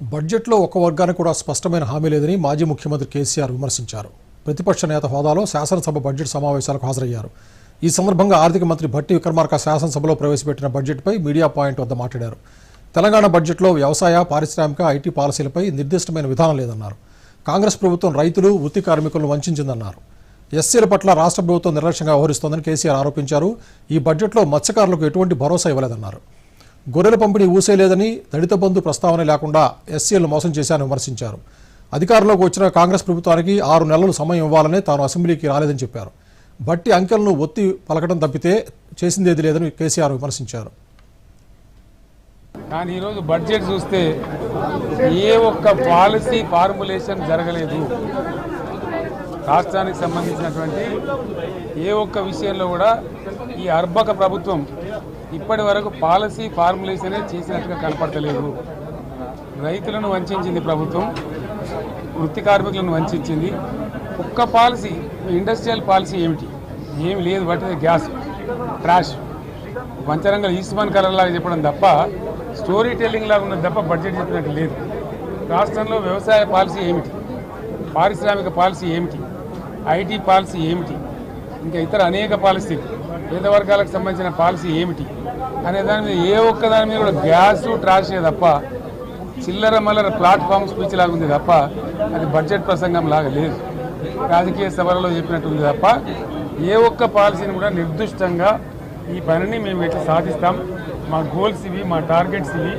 బడ్జెట్లో ఒక వర్గానికి కూడా స్పష్టమైన హామీ లేదని మాజీ ముఖ్యమంత్రి కేసీఆర్ విమర్శించారు. ప్రతిపక్ష నేత హోదాలో శాసనసభ బడ్జెట్ సమావేశాలకు హాజరయ్యారు. ఈ సందర్భంగా ఆర్థిక మంత్రి భట్టి విక్రమార్క శాసనసభలో ప్రవేశపెట్టిన బడ్జెట్పై మీడియా పాయింట్ వద్ద మాట్లాడారు. తెలంగాణ బడ్జెట్లో వ్యవసాయ పారిశ్రామిక ఐటీ పాలసీలపై నిర్దిష్టమైన విధానం లేదన్నారు. కాంగ్రెస్ ప్రభుత్వం రైతులు వృత్తి కార్మికులను వంచిందన్నారు. ఎస్సీల పట్ల రాష్ట్ర ప్రభుత్వం నిర్లక్ష్యంగా వ్యవహరిస్తోందని కేసీఆర్ ఆరోపించారు. ఈ బడ్జెట్లో మత్స్యకారులకు ఎటువంటి భరోసా ఇవ్వలేదన్నారు. గొర్రెల పంపిణీ ఊసేలేదని దళిత బంధు ప్రస్తావన లేకుండా ఎస్సీలు మోసం చేశారని విమర్శించారు. అధికారంలోకి వచ్చిన కాంగ్రెస్ ప్రభుత్వానికి ఆరు నెలలు సమయం ఇవ్వాలని తాను అసెంబ్లీకి రాలేదని చెప్పారు. బట్టి అంకెలను ఒత్తి పలకడం తప్పితే చేసిందేది లేదని కేసీఆర్ విమర్శించారు. కానీ ఈరోజు బడ్జెట్ చూస్తే ఏ ఒక్క పాలసీ ఫార్ములేషన్ జరగలేదు. రాష్ట్రానికి సంబంధించినటువంటి ఏ ఒక్క విషయంలో కూడా ఈ అర్భక ప్రభుత్వం ఇప్పటి వరకు పాలసీ ఫార్ములేషనే చేసినట్టుగా కనపడతలేదు. రైతులను వంచింది ప్రభుత్వం వృత్తి కార్మికులను వంచింది ఒక్క పాలసీ ఇండస్ట్రియల్ పాలసీ ఏమిటి? ఏమి లేదు బట్ గ్యాస్ ట్రాష్. పంచరంగం ఈస్మాన్ కలర్ లాగా చెప్పడం తప్ప స్టోరీ టెల్లింగ్ లాగా ఉన్నది తప్ప బడ్జెట్ చెప్పినట్టు లేదు. రాష్ట్రంలో వ్యవసాయ పాలసీ ఏమిటి? పారిశ్రామిక పాలసీ ఏమిటి? ఐటీ పాలసీ ఏమిటి? ఇంకా ఇతర అనేక పాలసీలు. పేద వర్గాలకు సంబంధించిన పాలసీ ఏమిటి? అనే దాని మీద ఏ ఒక్క దాని మీద కూడా గ్యాస్ ట్రాషే తప్ప చిల్లర మల్లర ప్లాట్ఫామ్ స్పీచ్ లాగా ఉంది తప్ప అది బడ్జెట్ ప్రసంగం లాగా లేదు. రాజకీయ సభలలో చెప్పినట్టు ఉంది తప్ప ఏ ఒక్క పాలసీని కూడా నిర్దిష్టంగా ఈ పనిని మేము ఎట్లా సాధిస్తాం? మా గోల్స్ ఇవి మా టార్గెట్స్ ఇవి.